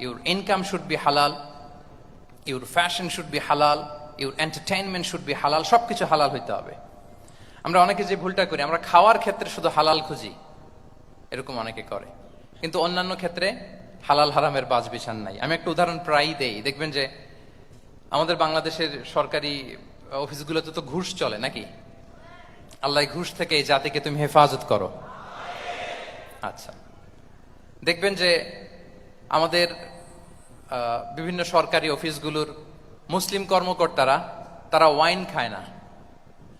Your income should be হালাল your fashion should be হালাল your entertainment should be হালাল সব কিছু হালাল হইতে হবে। আমরা অনেকে যে ভুলটা করি, আমরা খাওয়ার ক্ষেত্রে শুধু হালাল খুঁজি। এরকম অনেকে করে। কিন্তু অন্যান্য ক্ষেত্রে হালাল হারামের বাজ বিছান নাই। আমি একটা উদাহরণ প্রায়ই দেই। দেখবেন যে আমাদের বাংলাদেশের সরকারি অফিসগুলোতে তো ঘুষ চলে নাকি? আল্লাহ ঘুষ থেকে এই জাতিকে তুমি হেফাজত করো। আচ্ছা। দেখবেন যে আমাদের বিভিন্ন সরকারি অফিসগুলোর মুসলিম কর্মকর্তারা, তারা ওয়াইন খায় না।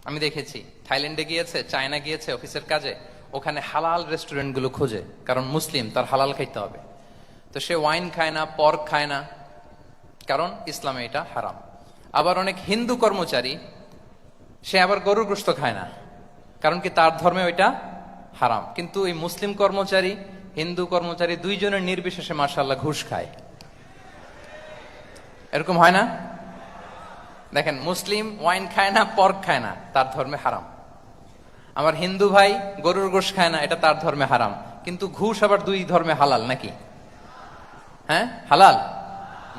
আমি দেখেছি, থাইল্যান্ডে গিয়েছে, চায়না গিয়েছে অফিসের কাজে, ওখানে হালাল রেস্টুরেন্টগুলো খোঁজে, কারণ মুসলিম, তার হালাল খাইতে হবে। তো সে ওয়াইন খায় না, পর্ক খায় না, কারণ ইসলামে এটা হারাম। আবার অনেক হিন্দু কর্মচারী, সে আবার গরুর গোস্ত খায় না, কারণ কি তার ধর্মে ওইটা হারাম। কিন্তু এই মুসলিম কর্মচারী হিন্দু কর্মচারী দুইজনের নির্বিশেষে মার্শাল্লাহ ঘুষ খায়। এরকম হয় না? দেখেন, মুসলিম ওয়াইন খায় না, পর্ক খায় না, তার ধর্মে হারাম। আমার হিন্দু ভাই গরুর গোশ খায় না, এটা তার ধর্মে হারাম। কিন্তু ঘুষ আবার দুই ধর্মে হালাল নাকি? হ্যাঁ? হালাল?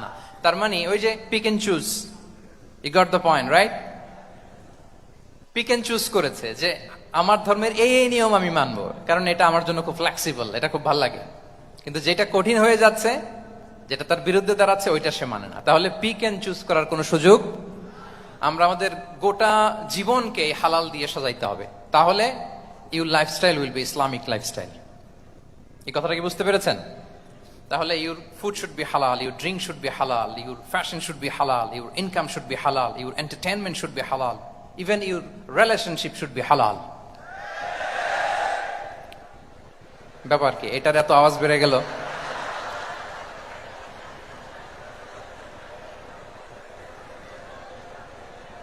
না। তার মানে ওই যে pick and choose is the point right pick and choose করেছে যে আমার ধর্মের এই এই নিয়ম আমি মানব, কারণ এটা আমার জন্য খুব ফ্লেক্সিবল এটা খুব ভালো লাগে। কিন্তু যেটা কঠিন হয়ে যাচ্ছে, যেটা তার বিরুদ্ধে দাঁড়াচ্ছে, ওইটা সে মানে না। তাহলে পিক এন্ড চুজ করার কোনো সুযোগ, আমরা আমাদের গোটা জীবনকে হালাল দিয়ে সাজাইতে হবে। তাহলে your lifestyle will be Islamic lifestyle এই কথাটা কি বুঝতে পেরেছেন? তাহলে ইউর ফুড শুড বি হালাল ইউর ড্রিঙ্ক শুড বি হালাল ইউর ফ্যাশন শুড বি হালাল ইউর ইনকাম শুড বি হালাল ইউর এন্টারটেনমেন্ট শুড বি হালাল even your relationship should be হালাল ব্যাপার কি? এটার এত আওয়াজ বেড়ে গেল।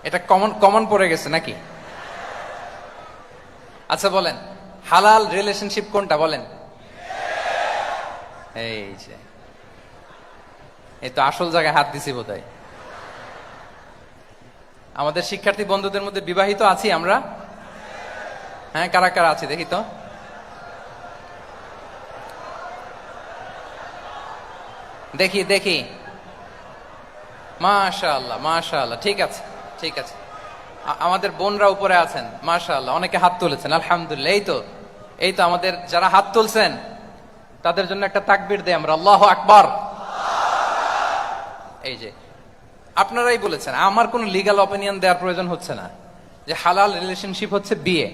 এটা কমন কমন পড়ে গেছে নাকি? আচ্ছা বলেন, হালাল রিলেশনশিপ কোনটা বলেন? এই যে। এই তো আসল জায়গায় হাত দিছি বোধ আমাদের শিক্ষার্থী বন্ধুদের মধ্যে বিবাহিত আছি আমরা? হ্যাঁ কারা কারা আছি দেখি তো? দেখি দেখি। মাশা আল্লাহ মাশা আল্লাহ ঠিক আছে ঠিক আছে। আমাদের বোনরা উপরে আছেন মাশা আল্লাহ অনেকে হাত তুলেছেন, আলহামদুলিল্লাহ। এই তো এই তো আমাদের যারা হাত তুলছেন, তাদের জন্য একটা তাকবির দেয় আমরা, আল্লাহ আকবার। এই যে, আপনারাই বলেছেন, আমার কোনো লিগাল অপিনিয়ন দেওয়ার প্রয়োজন হচ্ছে না, যে হালাল রিলেশনশিপ হচ্ছে বিয়ে।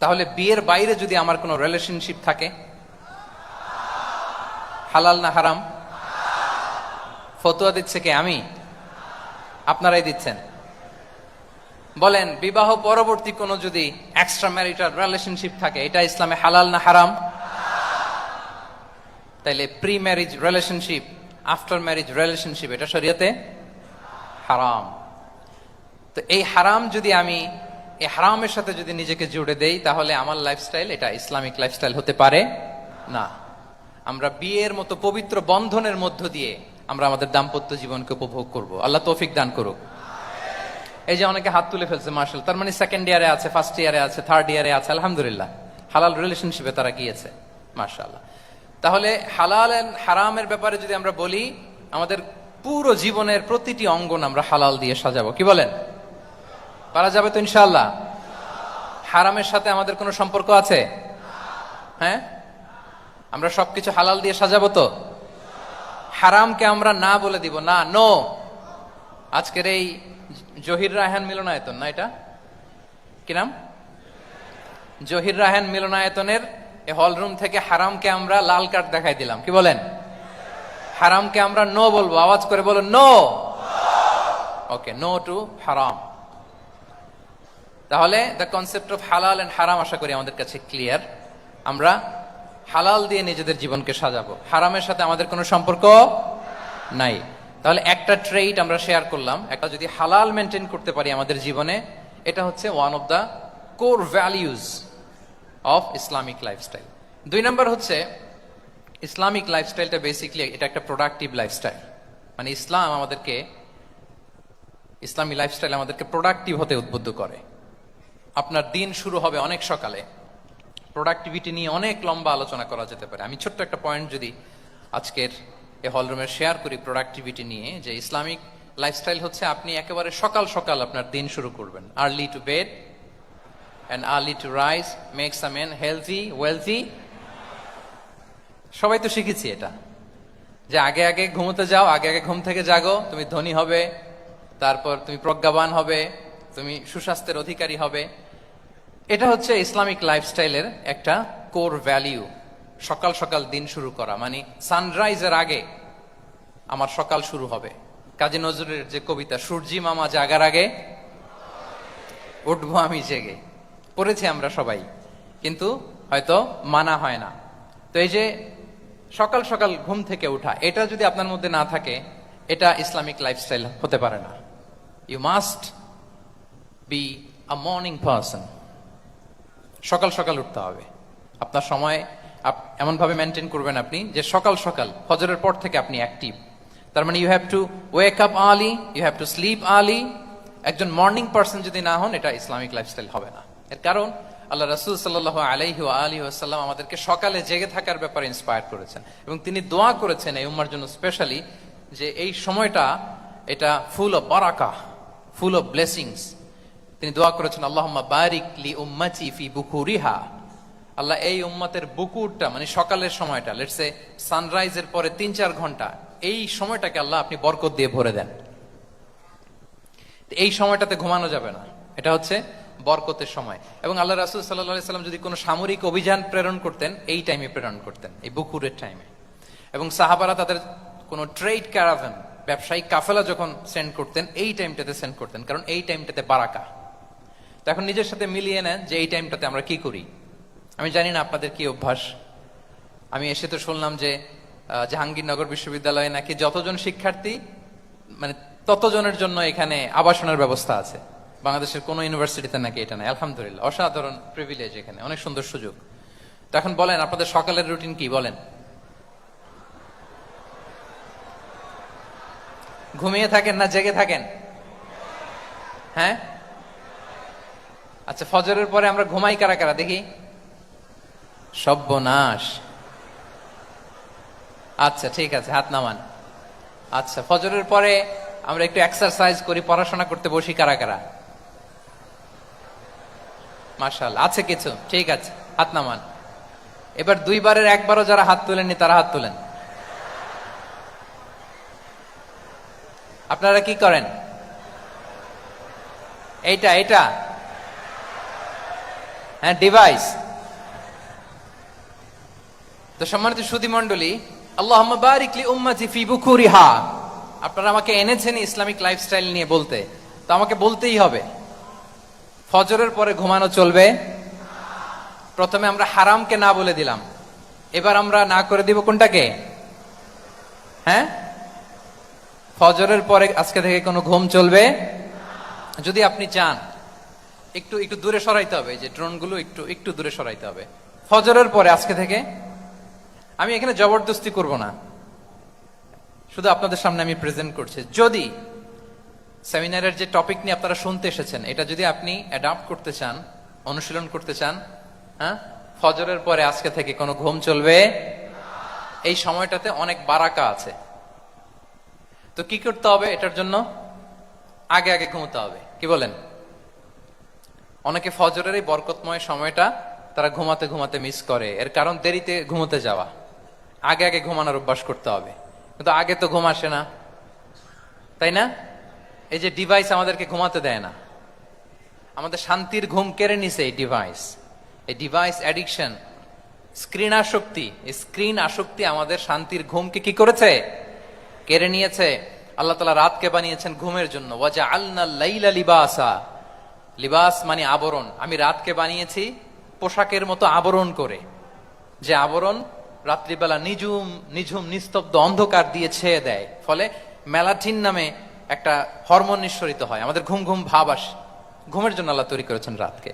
তাহলে বিয়ের বাইরে যদি আমার কোনো রিলেশনশিপ থাকে হালাল না হারাম? ফতুয়া দিচ্ছে কে? আমি? আপনারাই দিচ্ছেন। বলেন, বিবাহ পরবর্তী কোনো যদি এক্সট্রা ম্যারিটাল রিলেশনশিপ থাকে, এটা ইসলামে হালাল না হারাম? তাইলে pre marriage relationship after marriage relationship এটা শরীয়তে হারাম। তো এই হারাম যদি আমি, এই হারামের সাথে যদি নিজেকে জুড়ে দেই, তাহলে আমার লাইফস্টাইল এটা ইসলামিক লাইফস্টাইল হতে পারে না। আমরা বিয়ের মতো পবিত্র বন্ধনের মধ্য দিয়ে আমরা আমাদের দাম্পত্য জীবনকে উপভোগ করব। আল্লাহ তৌফিক দান করুক। এই যে অনেকে হাত তুলে ফেলছে মার্শাল তার মানে সেকেন্ড ইয়ারে আছে ফার্স্ট ইয়ারে আছে থার্ড ইয়ারে আছে, আলহামদুলিল্লাহ। হালাল রিলেশনশিপে তারা গিয়েছে মার্শাল্লাহ তাহলে হালাল হারামের ব্যাপারে যদি আমরা বলি, আমাদের পুরো জীবনের প্রতিটি অঙ্গন আমরা হালাল দিয়ে সাজাবো। কি বলেন? পারা যাবে তো ইনশাল্লাহ হারামের সাথে আমাদের কোনো সম্পর্ক আছে? হ্যাঁ? আমরা সবকিছু হালাল দিয়ে সাজাবো তো? হারামকে আমরা না বলে দিব, না নো আজকের এই জহির রায়হান মিলনায়তন, না এটা? কি নাম? জহির রায়হান মিলনায়তনের এই হল রুম থেকে হারামকে আমরা লাল কার্ড দেখাই দিলাম, কি বলেন? হারামকে আমরা নো বলব, আওয়াজ করে বলো নো ওকে নো টু হারাম তাহলে দ্য কনসেপ্ট অফ হালাল এন্ড হারাম আশা করি আমাদের কাছে ক্লিয়ার আমরা হালাল দিয়ে নিজেদের জীবনকে সাজাবো। হারামের সাথে আমাদের কোনো সম্পর্ক নাই। তাহলে একটা ট্রেইট আমরা শেয়ার করলাম, একটা যদি হালাল মেনটেন করতে পারি আমাদের জীবনে, এটা হচ্ছে one of the core values of Islamic lifestyle দুই নম্বর হচ্ছে ইসলামিক লাইফস্টাইলটা বেসিকলি এটা একটা প্রোডাক্টিভ লাইফস্টাইল মানে ইসলাম আমাদেরকে, ইসলামী লাইফস্টাইল আমাদেরকে প্রোডাক্টিভ হতে উদ্বুদ্ধ করে। আপনার দিন শুরু হবে অনেক সকালে। প্রোডাক্টিভিটি নিয়ে অনেক লম্বা আলোচনা করা যেতে পারে। আমি ছোট্ট একটা পয়েন্ট যদি আজকের এই হলরুমে শেয়ার করি প্রোডাক্টিভিটি নিয়ে, যে ইসলামিক লাইফস্টাইল হচ্ছে আপনি একেবারে সকাল সকাল আপনার দিন শুরু করবেন। Early to bed and early to rise makes a man healthy wealthy সবাই তো শিখেছি এটা। যে আগে আগে ঘুমোতে যাও, আগে আগে ঘুম থেকে জাগো, তুমি ধনী হবে, তারপর তুমি প্রজ্ঞাবান হবে, তুমি সুস্বাস্থ্যের অধিকারী হবে। এটা হচ্ছে ইসলামিক লাইফস্টাইলের একটা কোর ভ্যালিউ। সকাল সকাল দিন শুরু করা। মানে সানরাইজের আগে আমার সকাল শুরু হবে। কাজী নজরুলের যে কবিতা, সূর্যি মামা জাগার আগে উঠবো আমি জেগে। পড়েছি আমরা সবাই। কিন্তু হয়তো মানা হয় না। তো এই যে সকাল সকাল ঘুম থেকে উঠা এটা যদি আপনার মধ্যে না থাকে, এটা ইসলামিক লাইফস্টাইল হতে পারে না। You must be a morning person সকাল সকাল উঠতে হবে। আপনার সময় এমনভাবে মেনটেন করবেন আপনি যে সকাল সকাল, ফজরের পর থেকে আপনি অ্যাক্টিভ তার মানে you have to wake up early you have to sleep early একজন মর্নিং পার্সন যদি না হন, এটা ইসলামিক লাইফস্টাইল হবে না। এর কারণ, আল্লাহ রসুল সাল্লাহ আলাইহি আলী আসাল্লাম আমাদেরকে সকালে জেগে থাকার ব্যাপারে ইন্সপায়ার করেছেন। এবং তিনি দোয়া করেছেন এই উম্মার জন্য স্পেশালি যে এই সময়টা, এটা ফুল অফ বারাকা ফুল অফ ব্লেসিংস তিনি দোয়া করেছেন আল্লাহ বারিক লি উম্মাচি ফি বুকুরিহা। আল্লাহ এই উম্মতের বুকুরটা মানে সকালের সময়টা লেটসে সানরাইজের পরে তিন চার ঘণ্টা, এই সময়টাকে আল্লাহ আপনি বরকত দিয়ে ভরে দেন। এই সময়টাতে ঘুমানো যাবে না। এটা হচ্ছে বরকতের সময়। এবং আল্লাহ রাসুল সাল্লাহ সাল্লাম যদি কোনো সামরিক অভিযান প্রেরণ করতেন, এই টাইমে প্রেরণ করতেন, এই বুকুরের টাইমে এবং সাহাবারা তাদের কোনো ট্রেড ক্যারাভেন ব্যবসায়িক কাফেলা যখন সেন্ড করতেন, এই টাইমটাতে সেন্ড করতেন, কারণ এই টাইমটাতে বারাকা। তো এখন নিজের সাথে মিলিয়ে নেন যে এই টাইমটাতে আমরা কি করি। আমি জানি না আপনাদের কি অভ্যাস। আমি এসে তো শুনলাম যে জাহাঙ্গীরনগর বিশ্ববিদ্যালয়ে নাকি যতজন শিক্ষার্থী মানে ততজনের জন্য এখানে আবাসনের ব্যবস্থা আছে। বাংলাদেশের কোনো ইউনিভার্সিটিতে নাকি এটা নাই। আলহামদুলিল্লাহ, অসাধারণ প্রিভিলেজ এখানে, অনেক সুন্দর সুযোগ। তো এখন বলেন, আপনাদের সকালের রুটিন কি? বলেন। ঘুমিয়ে থাকেন না জেগে থাকেন? হ্যাঁ? আচ্ছা ফজরের পরে আমরা ঘুমাই কারা কারা? দেখি। সব্যনাশ। আচ্ছা ঠিক আছে, হাত নামান। আচ্ছা ফজরের পরে আমরা একটু এক্সারসাইজ করি, পড়াশোনা করতে বসি কারা কারা? মার্শাল আছে কিছু, ঠিক আছে, হাত নামান। এবার দুইবারের একবারও যারা হাত তুলেননি, তারা হাত তুলেন। আপনারা কি করেন? এইটা এইটা। হ্যাঁ ডিভাইস তো সম্মানিত সুধী মন্ডলী আল্লাহ বারিকলি উম্মাতি ফি বুকুরিহা। আপনারা আমাকে এনেছেন ইসলামিক লাইফস্টাইল নিয়ে বলতে। তো আমাকে বলতেই হবে, ফজরের পরে ঘুমানো চলবে। প্রথমে আমরা হারামকে না বলে দিলাম। এবার আমরা না করে দিব কোনটাকে? হ্যাঁ? ফজরের পরে আজকে থেকে কোনো ঘুম চলবে? যদি আপনি চান। একটু একটু দূরে সরাইতে হবে যে ড্রোনগুলো একটু একটু দূরে সরাইতে হবে। ফজরের পরে, আজকে থেকে, আমি এখানে জবরদস্তি করব না। শুধু আপনাদের সামনে আমি প্রেজেন্ট করছি। যদি সেমিনারের যে টপিক নিয়ে আপনারা শুনতে এসেছেন, এটা যদি আপনি অ্যাডাপ্ট করতে চান, অনুশীলন করতে চান হ্যাঁ? ফজরের পরে, আজকে থেকে কোনো ঘুম চলবে? এই সময়টাতে অনেক বারাকা আছে। তো কি করতে হবে এটার জন্য? আগে আগে ঘুমোতে হবে। কি বলেন? অনেকে ফজরের এই বরকতময় সময়টা তারা ঘুমাতে ঘুমাতে মিস করে। এর কারণ দেরিতে ঘুমোতে যাওয়া। আগে আগে ঘুমানোর অভ্যাস করতে হবে। কিন্তু আগে তো ঘুম আসে না। তাই না? এই যে ডিভাইস আমাদেরকে ঘুমাতে দেয় না। আমাদের শান্তির ঘুম কেড়ে নিছে এই ডিভাইস এই ডিভাইস অ্যাডিকশন স্ক্রিন আসক্তি। এই স্ক্রিন আসক্তি আমাদের শান্তির ঘুমকে কি করেছে? কেড়ে নিয়েছে। আল্লাহ তালা রাতকে বানিয়েছেন ঘুমের জন্য। ওয়াজা আল্লাহ লাইলা লিবাসা। লিবাস মানে আবরণ। আমি রাতকে বানিয়েছি পোশাকের মতো আবরণ করে। যে আবরণ রাত্রিবেলা নিঝুম নিঝুম, নিস্তব্ধ অন্ধকার দিয়ে ছেয়ে দেয়। ফলে মেলাটিন নামে একটা হরমোন নিঃসরিত হয়। আমাদের ঘুম ঘুম, ভাব আসে। ঘুমের জন্য আল্লাহ তৈরি করেছেন রাতকে।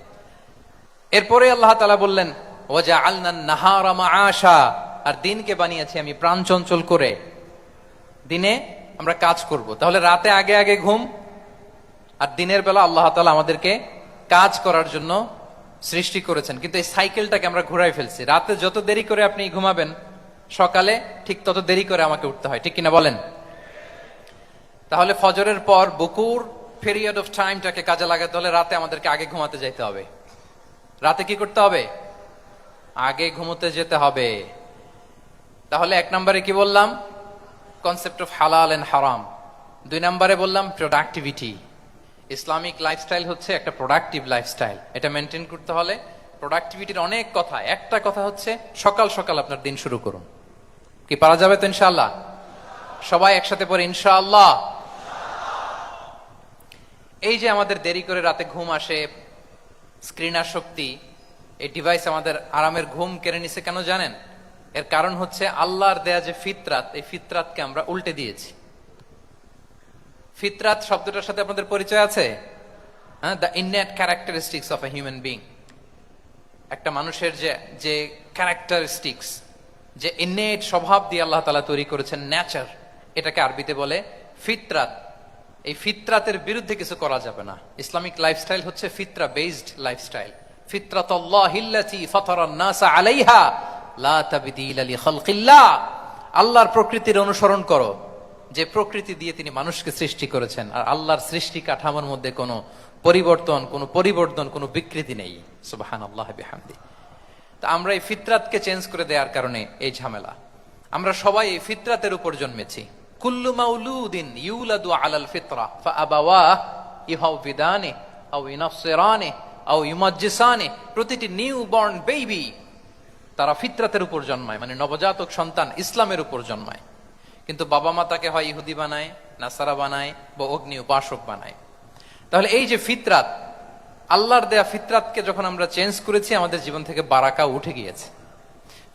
এরপরে আল্লাহ তালা বললেন ওজা আলনান নাহারামা আশা আর দিনকে বানিয়েছি আমি প্রাণ চঞ্চল করে। দিনে আমরা কাজ করব। তাহলে রাতে আগে আগে ঘুম আর দিনের বেলা আল্লাহ তালা আমাদেরকে কাজ করার জন্য সৃষ্টি করেছেন। কিন্তু এই সাইকেলটাকে আমরা ঘুরাই ফেলছি। রাতে যত দেরি করে আপনি ঘুমাবেন, সকালে ঠিক তত দেরি করে আমাকে উঠতে হয়। ঠিক কিনা বলেন? তাহলে ফজরের পর বকুর পিরিয়ড অফ টাইমটাকে কাজে লাগাতে হলে রাতে আমাদেরকে আগে ঘুমাতে যেতে হবে। রাতে কি করতে হবে? আগে ঘুমোতে যেতে হবে। তাহলে এক নম্বরে কি বললাম? কনসেপ্ট অফ হালাল এন্ড হারাম দুই নম্বরে বললাম প্রোডাক্টিভিটি ইসলামিক লাইফস্টাইল হচ্ছে একটা প্রোডাক্টিভ লাইফস্টাইল এটা মেনটেন করতে হলে প্রোডাক্টিভিটির অনেক কথা। একটা কথা হচ্ছে সকাল সকাল আপনার দিন শুরু করুন। কি পারা যাবে তো ইনশাআল্লাহ? সবাই একসাথে পরে ইনশাআল্লাহ। এই যে আমাদের দেরি করে রাতে ঘুম আসে স্ক্রিন শক্তি, এই ডিভাইস আমাদের আরামের ঘুম কেড়ে নিছে কেন জানেন? এর কারণ হচ্ছে আল্লাহর দেয়া যে ফিতরাত, এই ফিতরাতকে আমরা উল্টে দিয়েছি। ফিতরাত শব্দটার সাথে আপনাদের পরিচয় আছে? হ্যাঁ the innate characteristics of a human being একটা মানুষের যে যে ক্যারেক্টারিস্টিক্স যে ইননেট স্বভাব দিয়ে আল্লাহ তালা তৈরি করেছেন ন্যাচার এটাকে আরবিতে বলে ফিতরাত। এই ফিতরাতের বিরুদ্ধে কিছু করা যাবে না। ইসলামিক লাইফস্টাইল হচ্ছে ফিতরা বেসড লাইফস্টাইল আলাইহা লা তাবদীলা লিখালকিল্লাহ আল্লাহর প্রকৃতির অনুসরণ করো। যে প্রকৃতি দিয়ে তিনি মানুষকে সৃষ্টি করেছেন, আর আল্লাহর সৃষ্টি কাঠামোর মধ্যে কোনো পরিবর্তন কোনো পরিবর্তন, কোনো বিকৃতি নেই। সুবাহান আল্লাহ বিহামদি। তা আমরা এই ফিতরাতকে চেঞ্জ করে দেওয়ার কারণে এই ঝামেলা। আমরা সবাই এই ফিতরাতের উপর জন্মেছি। কুল্লু মাউলুদিন ইউলাদু আলাল ফিতরা, ফাআবাওয়া ইউহাউবিদানে আও ইনাফসিরানে, আও ইউমাজ্জিসানে। প্রতিটি নিউ বর্ন বেবি তারা ফিতরাতের উপর জন্মায় মানে নবজাতক সন্তান ইসলামের উপর জন্মায়। কিন্তু বাবা মা তাকে হয় ইহুদি বানায়, নাসারা বানায় বা অগ্নি উপাসক বানায়। তাহলে এই যে ফিতরাত, আল্লাহর দেয়া ফিতরাতকে যখন আমরা চেঞ্জ করেছি, আমাদের জীবন থেকে বারাকা উঠে গিয়েছে।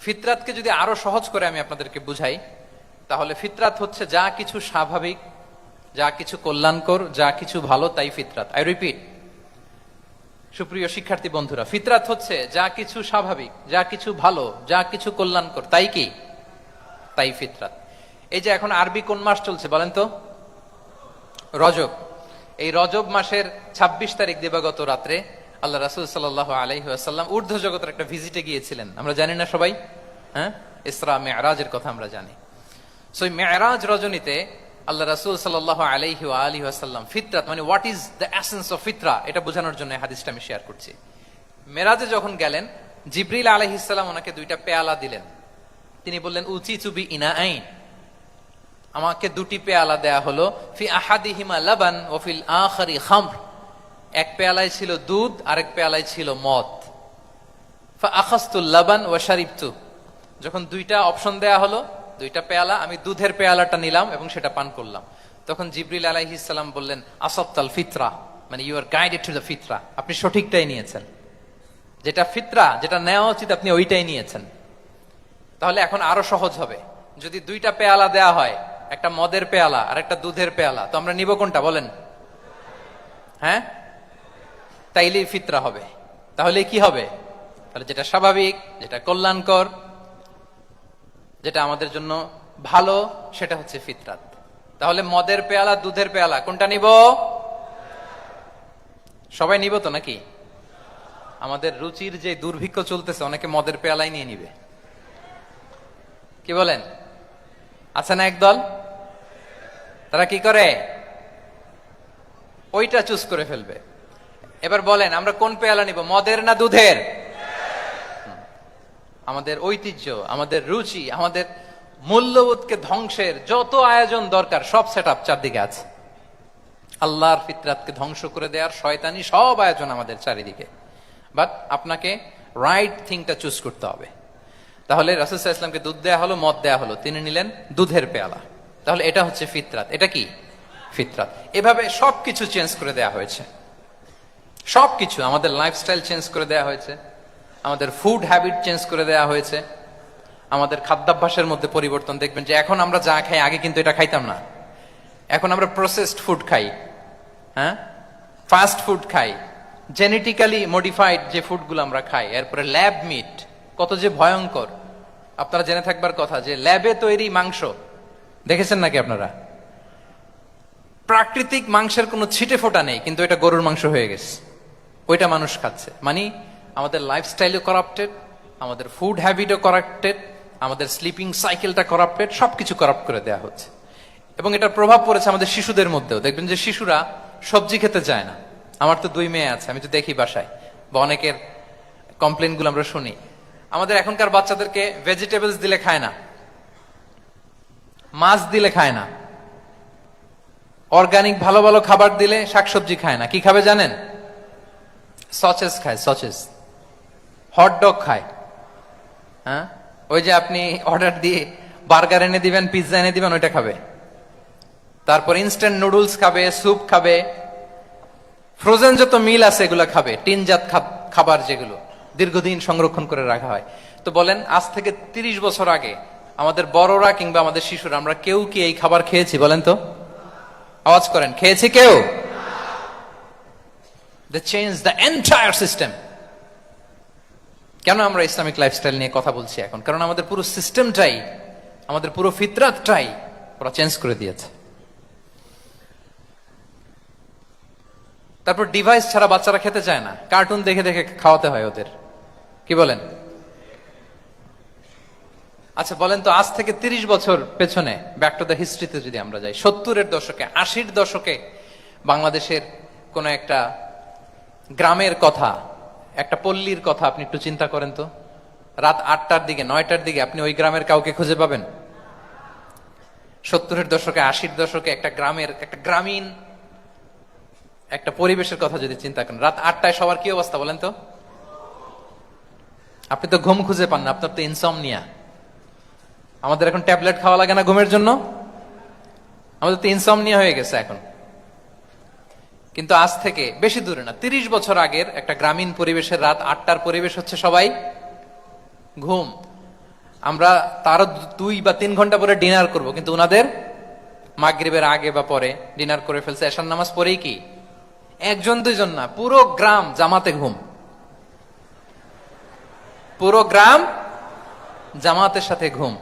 ফিতরাতকে যদি আরও সহজ করে আমি আপনাদেরকে বুঝাই, তাহলে ফিতরাত হচ্ছে যা কিছু স্বাভাবিক, যা কিছু কল্যাণকর, যা কিছু ভালো, তাই ফিতরাত। আই রিপিট সুপ্রিয় শিক্ষার্থী বন্ধুরা, ফিতরাত হচ্ছে যা কিছু স্বাভাবিক, যা কিছু ভালো, যা কিছু কল্যাণকর, তাই কি? তাই ফিতরাত। এই যে এখন আরবি কোন মাস চলছে বলেন তো? রজব। এই রজব মাসের ২৬ তারিখ দিবাগত রাত্রে আল্লাহ রাসুল সাল্লাহ আলহিহাসাল্লাম ঊর্ধ্ব জগতের একটা ভিজিটে গিয়েছিলেন। আমরা জানি না সবাই? হ্যাঁ? ইসরা মেয়ারাজের কথা আমরা জানি। সো মেয়ারাজ রজনীতে আল্লাহ রাসুল সাল্লাহ আলহি আলী আসাল্লাম ফিতরাত মানে what is the essence of ফিতরা, এটা বোঝানোর জন্য হাদিসটা আমি শেয়ার করছি। মেরাজে যখন গেলেন, জিব্রিল আলহিসাল্লাম ওনাকে দুইটা পেয়ালা দিলেন। তিনি বললেন উচি চুবি ইনা আইন আমাকে দুটি পেয়ালা দেয়া হলো, ফি আহাদিহিমা লাবান ফিল আখারি খামর। এক পেয়ালায় ছিল দুধ, আরেক পেয়ালায় ছিল মদ। ফা লাবান ও শারিফতু যখন দুইটা অপশন দেয়া হলো, দুইটা পেয়ালা, আমি দুধের পেয়ালাটা নিলাম এবং সেটা পান করলাম। তখন জিব্রিল আলাইহিসাল্লাম বললেন আসফতাল ফিতরা মানে you are guided to the ফিতরা আপনি সঠিকটাই নিয়েছেন। যেটা ফিতরা, যেটা নেওয়া উচিত, আপনি ওইটাই নিয়েছেন। তাহলে এখন আরও সহজ হবে। যদি দুইটা পেয়ালা দেয়া হয় একটা মদের পেয়ালা আর একটা দুধের পেয়ালা। তো আমরা নিব কোনটা, বলেন। হ্যাঁ? তাইলে ফিতরা হবে। তাহলে কি হবে? তাহলে যেটা স্বাভাবিক, যেটা কল্যাণকর, যেটা আমাদের জন্য ভালো, সেটা হচ্ছে ফিতরাত। তাহলে মদের পেয়ালা, দুধের পেয়ালা, কোনটা নিব? সবাই নিব তো নাকি? আমাদের রুচির যে দুর্ভিক্ষ চলতেছে, অনেকে মদের পেয়ালাই নিয়ে নিবে। কি বলেন? আছে না একদল? তারা কি করে? ওইটা চুজ করে ফেলবে। এবার বলেন, আমরা কোন পেয়ালা নিব, মদের না দুধের? আমাদের ঐতিহ্য, আমাদের রুচি, আমাদের মূল্যবোধকে ধ্বংসের যত আয়োজন দরকার, সব সেট আপ চারদিকে আছে। আল্লাহর ফিতরাতকে ধ্বংস করে দেওয়ার শয়তানি সব আয়োজন আমাদের চারিদিকে। বাট আপনাকে রাইট থিংটা চুজ করতে হবে। তাহলে রাসুসাহ ইসলামকে দুধ দেয়া হলো, মদ দেয়া হলো। তিনি নিলেন দুধের পেয়ালা। তাহলে এটা হচ্ছে ফিতরাত। এটা কি? ফিতরাত। এভাবে সবকিছু চেঞ্জ করে দেয়া হয়েছে। সবকিছু। আমাদের লাইফস্টাইল চেঞ্জ করে দেয়া হয়েছে। আমাদের ফুড হ্যাবিট চেঞ্জ করে দেয়া হয়েছে। আমাদের খাদ্যাভ্যাসের মধ্যে পরিবর্তন। দেখবেন যে এখন আমরা যা খাই, আগে কিন্তু এটা খাইতাম না। এখন আমরা প্রসেসড ফুড খাই। হ্যাঁ? ফাস্ট ফুড খাই। জেনেটিক্যালি মডিফাইড যে ফুডগুলো আমরা খাই। এরপরে ল্যাব মিট কত যে ভয়ঙ্কর। আপনারা জেনে থাকবার কথা যে ল্যাবে তৈরি মাংস, দেখেছেন নাকি আপনারা? প্রাকৃতিক মাংসের কোনো ছিটে ফোটা নেই, কিন্তু এটা গরুর মাংস হয়ে গেছে। ওইটা মানুষ খাচ্ছে। মানে আমাদের লাইফস্টাইলও করাপ্টেড আমাদের ফুড হ্যাবিটও করাপ্টেড আমাদের স্লিপিং সাইকেলটা করাপ্টেড সবকিছু করাপ্ট করে দেওয়া হচ্ছে। এবং এটার প্রভাব পড়েছে আমাদের শিশুদের মধ্যেও। দেখবেন যে শিশুরা সবজি খেতে চায় না। আমার তো দুই মেয়ে আছে, আমি তো দেখি বাসায়। বা অনেকের কমপ্লেনগুলো আমরা শুনি। আমাদের এখনকার বাচ্চাদেরকে ভেজিটেবলস দিলে খায় না। মাছ দিলে খায় না। অর্গানিক ভালো ভালো খাবার দিলে শাকসবজি খায় না। কি খাবে জানেন? সচেস খায় সচেস হট ডগ খায়। হ্যাঁ? ওই যে আপনি অর্ডার দিয়ে বার্গার এনে দিবেন পিৎজা এনে দিবেন, ওইটা খাবে। তারপর ইনস্ট্যান্ট নুডলস খাবে স্যুপ খাবে। ফ্রোজেন যত মিল আছে এগুলো খাবে। টিনজাত খাব- খাবার যেগুলো। দীর্ঘদিন সংরক্ষণ করে রাখা হয়। তো বলেন, আজ থেকে তিরিশ বছর আগে আমাদের বড়রা কিংবা আমাদের শিশুরা, আমরা কেউ কি এই খাবার খেয়েছি বলেন তো? আওয়াজ করেন, খেয়েছি কেউ? The change the entire system কেন আমরা ইসলামিক লাইফস্টাইল নিয়ে কথা বলছি এখন? কারণ আমাদের পুরো সিস্টেমটাই আমাদের পুরো ফিতরাতটাই ওরা চেঞ্জ করে দিয়েছে। তারপর ডিভাইস ছাড়া বাচ্চারা খেতে চায় না। কার্টুন দেখে দেখে খাওয়াতে হয় ওদের। কি বলেন? আচ্ছা বলেন তো, আজ থেকে তিরিশ বছর পেছনে ব্যাক টু দ্য হিস্ট্রিতে যদি আমরা যাই, সত্তরের দশকে, আশির দশকে বাংলাদেশের কোন একটা গ্রামের কথা, একটা পল্লীর কথা আপনি একটু চিন্তা করেন তো। রাত আটটার দিকে, নয়টার দিকে আপনি ওই গ্রামের কাউকে খুঁজে পাবেন। সত্তরের দশকে, আশির দশকে একটা গ্রামের, একটা গ্রামীণ, একটা পরিবেশের কথা যদি চিন্তা করেন, রাত আটটায় সবার কি অবস্থা বলেন তো? আপনি তো ঘুম খুঁজে পান না, আপনার তো ইনসমনিয়া আমাদের এখন ট্যাবলেট খাওয়া লাগে না ঘুমের জন্য? আমাদের তো ইনসমনিয়া হয়ে গেছে এখন। কিন্তু আজ থেকে বেশি দূরে না, তিরিশ বছর আগের একটা গ্রামীণ পরিবেশের রাত, আটটার পরিবেশ হচ্ছে সবাই ঘুম। আমরা তারও দুই বা তিন ঘণ্টা পরে ডিনার করব, কিন্তু ওনাদের মাগরিবের আগে বা পরে ডিনার করে ফেলছে। এশার নামাজ পরেই কি? একজন দুইজন না, পুরো গ্রাম জামাতে ঘুম। পুরো গ্রাম জামাতের সাথে ঘুম।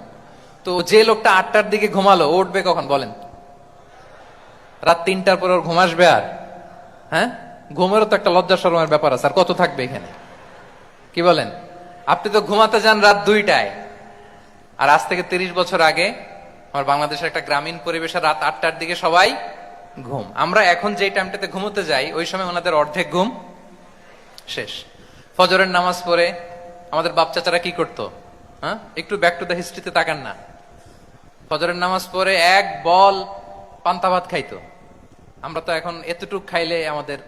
তো যে লোকটা আটটার দিকে ঘুমালো উঠবে কখন বলেন? রাত তিনটার পর ওর ঘুম আসবে আর? হ্যাঁ? ঘুমেরও তো একটা লজ্জা শরমের ব্যাপার আছে, আর কত থাকবে এখানে? কি বলেন? আপনি তো ঘুমাতে যান রাত দুইটায়। আর আজ থেকে তিরিশ বছর আগে আমার বাংলাদেশের একটা গ্রামীণ পরিবেশে রাত আটটার দিকে সবাই ঘুম। আমরা এখন যে টাইমটাতে ঘুমোতে যাই, ওই সময় ওনাদের অর্ধেক ঘুম শেষ। ফজরের নামাজ পড়ে আমাদের বাপ চাচারা কি করতো? হ্যাঁ? একটু ব্যাক টু দ্য হিস্ট্রিতে তাকান না। ফজরের নামাজ পড়ে এক বল পান্তা ভাত খাইতো। আমরা তো এখন এতটুক খাইলে আমাদের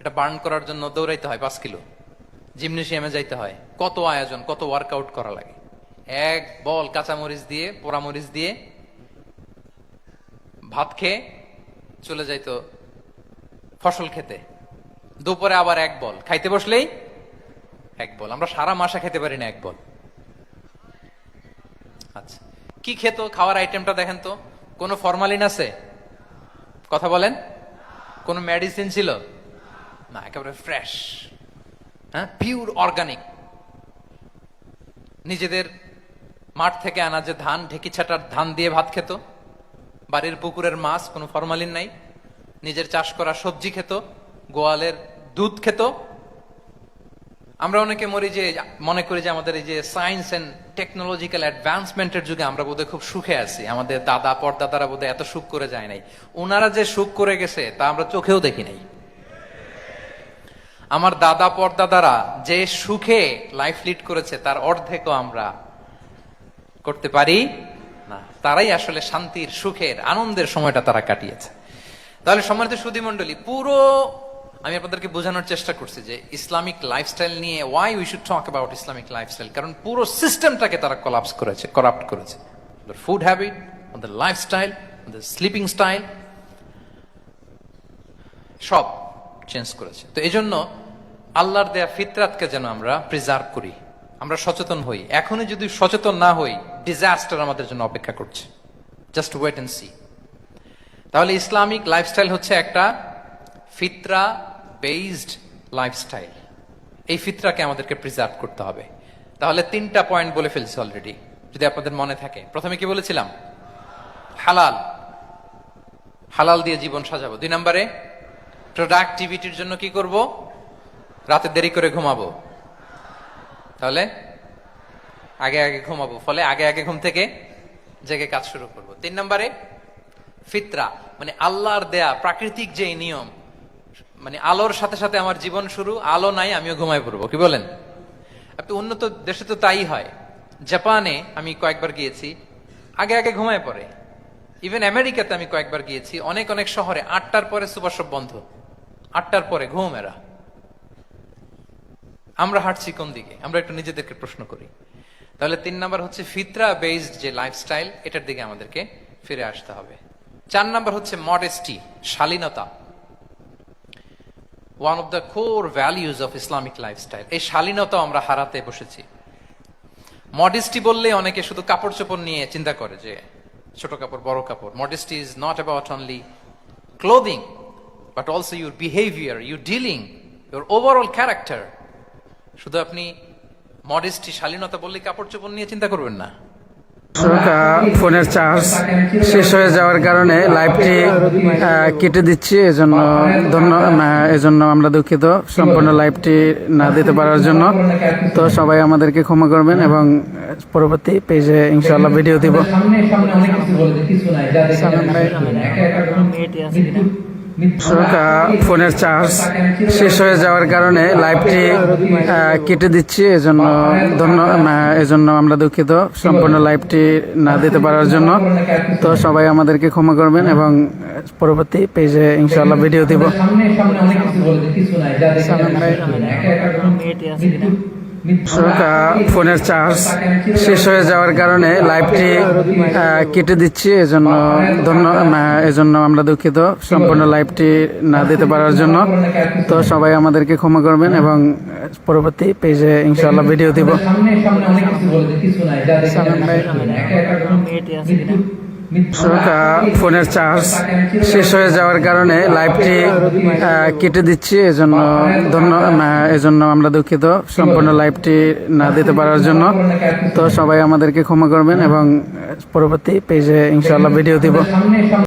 এটা বার্ন করার জন্য দৌড়াইতে হয় পাঁচ কিলো। জিমনেশিয়ামে যাইতে হয়। কত আয়োজন, কত ওয়ার্কআউট করা লাগে। এক বল কাঁচামরিচ দিয়ে, পোড়ামরিচ দিয়ে ভাত খেয়ে চলে যাইতো ফসল খেতে। দুপুরে আবার এক বল। খাইতে বসলেই এক বল। আমরা সারা মাসে খেতে পারি না এক বল। আচ্ছা। কি খেত? খাওয়ার আইটেমটা দেখেন তো। কোনো ফরমালিন আছে? কথা বলেন। কোনো মেডিসিন ছিল? না, একেবারে ফ্রেশ হ্যাঁ? পিওর অর্গানিক নিজেদের মাঠ থেকে আনা যে ধান, ঢেকি ছাটার ধান দিয়ে ভাত খেত। বাড়ির পুকুরের মাছ, কোনো ফরমালিন নাই। নিজের চাষ করা সবজি খেত। গোয়ালের দুধ খেত। আমরা অনেকে মরি যে, মনে করি যে আমাদের এই যে সায়েন্স অ্যান্ড টেকনোলজিক্যাল অ্যাডভান্সমেন্টের যুগে আমরা বোধহয় খুব সুখে আছি। আমাদের দাদা, পরদাদারা বোধহয় এত সুখ করে যায় নাই। ওনারা যে সুখ করে গেছে, তা আমরা চোখেও দেখি নাই। আমার দাদা, পরদাদারা যে সুখে লাইফ লিড করেছে, তার অর্ধেকও আমরা করতে পারি না। তারাই আসলে শান্তির, সুখের, আনন্দের সময়টা তারা কাটিয়েছে। তাহলে সম্মানিত সুধী মন্ডলী পুরো আমি আপনাদেরকে বোঝানোর চেষ্টা করছি যে ইসলামিক লাইফস্টাইল নিয়ে why we should talk about Islamic lifestyle কারণ পুরো সিস্টেমটাকে তারা কলাপস করেছে করাপ্ট করেছে। ফুড হ্যাবিট ওদের লাইফস্টাইল ওদের স্লিপিং স্টাইল সব চেঞ্জ করেছে। তো এই জন্য আল্লাহর দেয়া ফিতরাতকে যেন আমরা প্রিজার্ভ করি, আমরা সচেতন হই। এখনই যদি সচেতন না হই ডিজাস্টার আমাদের জন্য অপেক্ষা করছে। জাস্ট ওয়েট এন্ড সি তাহলে ইসলামিক লাইফস্টাইল হচ্ছে একটা ফিতরা বেসড লাইফস্টাইল এই ফিতরাকে আমাদেরকে প্রিজার্ভ করতে হবে। তাহলে তিনটা পয়েন্ট বলে ফেলছি অলরেডি যদি আপনাদের মনে থাকে। প্রথমে কি বলেছিলাম? হালাল। হালাল দিয়ে জীবন সাজাবো। দুই নম্বরে প্রোডাক্টিভিটির জন্য কি করব? রাতে দেরি করে ঘুমাবো। তাহলে, আগে আগে ঘুমাবো। ফলে আগে আগে ঘুম থেকে জেগে কাজ শুরু করব। তিন নম্বরে, ফিতরা মানে আল্লাহর দেয়া প্রাকৃতিক যে নিয়ম মানে আলোর সাথে সাথে আমার জীবন শুরু, আলো নাই, আমিও ঘুমায় পড়ব। কি বলেন? উন্নত দেশে তো তাই হয়। জাপানে আমি কয়েকবার গিয়েছি, আগে আগে ঘুমায় পড়ে। ইভেন আমেরিকাতে আমি কয়েকবার গিয়েছি, অনেক অনেক শহরে আটটার পরে সুপার শপ বন্ধ। আটটার পরে ঘুম এরা। আমরা হাঁটছি কোন দিকে? আমরা একটু নিজেদেরকে প্রশ্ন করি। তাহলে তিন নাম্বার হচ্ছে ফিতরা বেসড যে লাইফস্টাইল এটার দিকে আমাদেরকে ফিরে আসতে হবে। চার নাম্বার হচ্ছে মডেস্টি শালীনতা। One of the core values of Islamic lifestyle এই শালীনতা আমরা হারাতে বসেছি। মডেস্টি বললে অনেকে শুধু কাপড় চোপড় নিয়ে চিন্তা করে যে, ছোট কাপড়, বড় কাপড়। Modesty is not about only clothing but also your behaviour your dealing your overall character শুধু আপনি মডেস্টি শালীনতা বললে কাপড় চোপড় নিয়ে চিন্তা করবেন না। ফোনের চার্জ শেষ হয়ে যাওয়ার কারণে লাইভটি কেটে দিচ্ছি। এজন্য ধন্য এজন্য আমরা দুঃখিত সম্পূর্ণ লাইভটি না দিতে পারার জন্য। তো সবাই আমাদেরকে ক্ষমা করবেন এবং পরবর্তী পেজে ইনশাআল্লাহ ভিডিও দিব। ফোনের চার্জ শেষ হয়ে যাওয়ার কারণে লাইভটি কেটে দিচ্ছি। এজন্য ধন্য এজন্য আমরা দুঃখিত সম্পূর্ণ লাইভটি না দিতে পারার জন্য। তো সবাই আমাদেরকে ক্ষমা করবেন এবং পরবর্তী পেজে ইনশাল্লাহ ভিডিও দিব। আহ, ফোনের চার্জ শেষ হয়ে যাওয়ার কারণে লাইভটি কেটে দিচ্ছি। এজন্য ধন্য এজন্য আমরা দুঃখিত সম্পূর্ণ লাইভটি না দিতে পারার জন্য। তো সবাই আমাদেরকে ক্ষমা করবেন এবং পরবর্তী পেজে ইনশাল্লাহ ভিডিও দিব। আহ, ফোনের চার্জ শেষ হয়ে যাওয়ার কারণে লাইভটি কেটে দিচ্ছি এজন্য ধন্য এজন্য আমরা দুঃখিত সম্পূর্ণ লাইভটি না দিতে পারার জন্য। তো সবাই আমাদেরকে ক্ষমা করবেন এবং পরবর্তী পেজে ইনশাল্লাহ ভিডিও দিব।